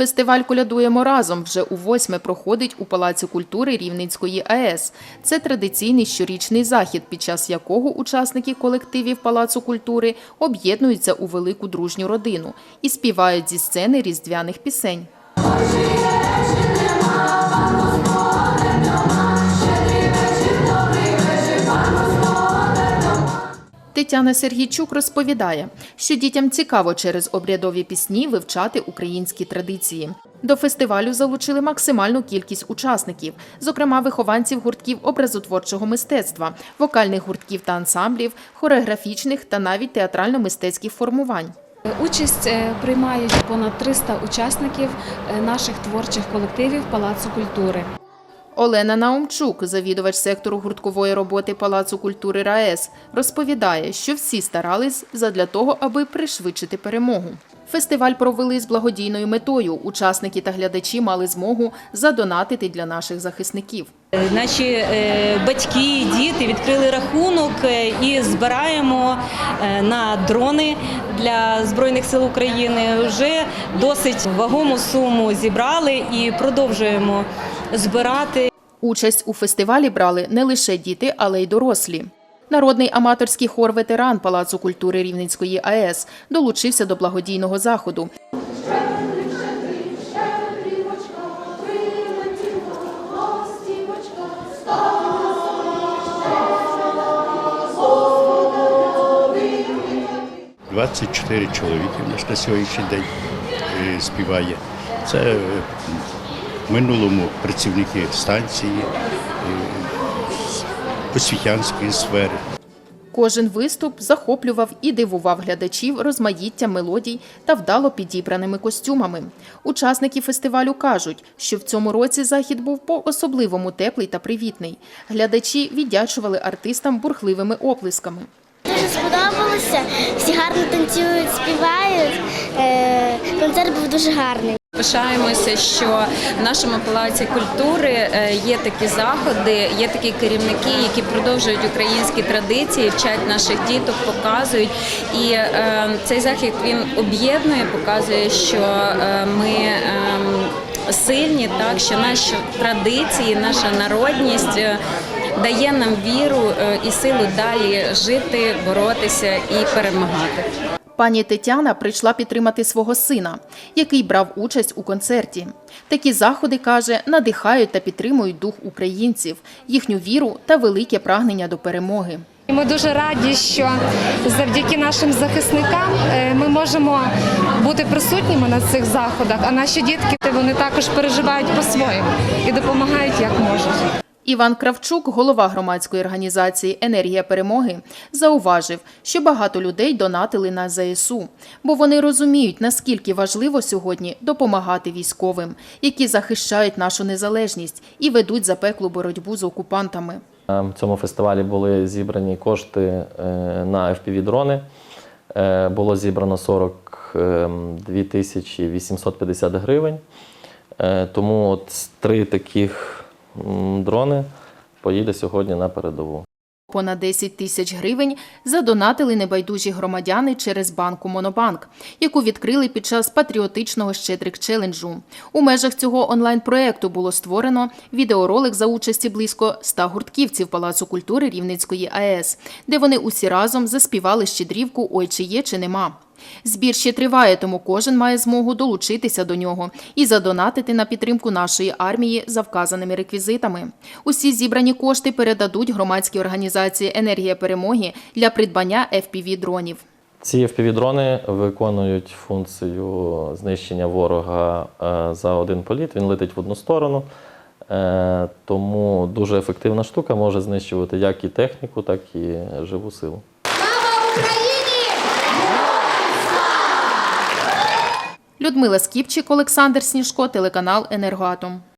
Фестиваль «Колядуємо разом» вже у восьме проходить у Палаці культури Рівненської АЕС. Це традиційний щорічний захід, під час якого учасники колективів Палацу культури об'єднуються у велику дружню родину і співають зі сцени різдвяних пісень. Тетяна Сергійчук розповідає, що дітям цікаво через обрядові пісні вивчати українські традиції. До фестивалю залучили максимальну кількість учасників, зокрема вихованців гуртків образотворчого мистецтва, вокальних гуртків та ансамблів, хореографічних та навіть театрально-мистецьких формувань. Участь е, приймають понад 300 учасників е, наших творчих колективів Палацу культури. Олена Наумчук, завідувач сектору гурткової роботи Палацу культури РаЕС, розповідає, що всі старались задля того, аби пришвидшити перемогу. Фестиваль провели з благодійною метою. Учасники та глядачі мали змогу задонатити для наших захисників. Наші е, батьки, діти відкрили рахунок е, і збираємо е, на дрони для збройних сил України. Вже досить вагому суму зібрали і продовжуємо збирати. Участь у фестивалі брали не лише діти, але й дорослі. Народний аматорський хор ветеран Палацу культури Рівненської АЕС долучився до благодійного заходу. – 24 чоловіки у нас на сьогоднішній день е, співає. Це е, в минулому працівники станції, е, освітянської сфери. Кожен виступ захоплював і дивував глядачів розмаїттям мелодій та вдало підібраними костюмами. Учасники фестивалю кажуть, що в цьому році захід був по-особливому теплий та привітний. Глядачі віддячували артистам бурхливими оплесками. Дуже сподобалося, всі гарно танцюють, співають. Е, Концерт був дуже гарний. Пишаємося, що в нашому палаці культури е, є такі заходи, є такі керівники, які продовжують українські традиції, вчать наших діток, показують. І е, цей захід він об'єднує, показує, що е, ми. ем, Сильні, так що наші традиції, наша народність е, дає нам віру е, і силу далі жити, боротися і перемагати. Пані Тетяна прийшла підтримати свого сина, який брав участь у концерті. Такі заходи, каже, надихають та підтримують дух українців, їхню віру та велике прагнення до перемоги. Ми дуже раді, що завдяки нашим захисникам е, ми можемо бути присутніми на цих заходах. А наші дітки вони також переживають по-своєму і допомагають як можуть. Іван Кравчук, голова громадської організації Енергія перемоги, зауважив, що багато людей донатили на ЗСУ, бо вони розуміють, наскільки важливо сьогодні допомагати військовим, які захищають нашу незалежність і ведуть запеклу боротьбу з окупантами. На цьому фестивалі були зібрані кошти е, на FPV-дрони. Е, Було зібрано 42 тисячі 850 гривень. Е, Тому от три таких дрони поїде сьогодні на передову. Понад 10 тисяч гривень задонатили небайдужі громадяни через банку Монобанк, яку відкрили під час патріотичного щедрик челенджу. У межах цього онлайн-проекту було створено відеоролик за участі близько 100 гуртківців Палацу культури Рівненської АЕС, де вони усі разом заспівали щедрівку Ой чи є, чи нема. Збір ще триває, тому кожен має змогу долучитися до нього і задонатити на підтримку нашої армії за вказаними реквізитами. Усі зібрані кошти передадуть громадській організації Енергія перемоги для придбання FPV-дронів. Ці FPV-дрони виконують функцію знищення ворога е, за один політ. Він летить в одну сторону. Е, Тому дуже ефективна штука може знищувати як і техніку, так і живу силу. Людмила Скіпчик, Олександр Сніжко, телеканал Енергоатом.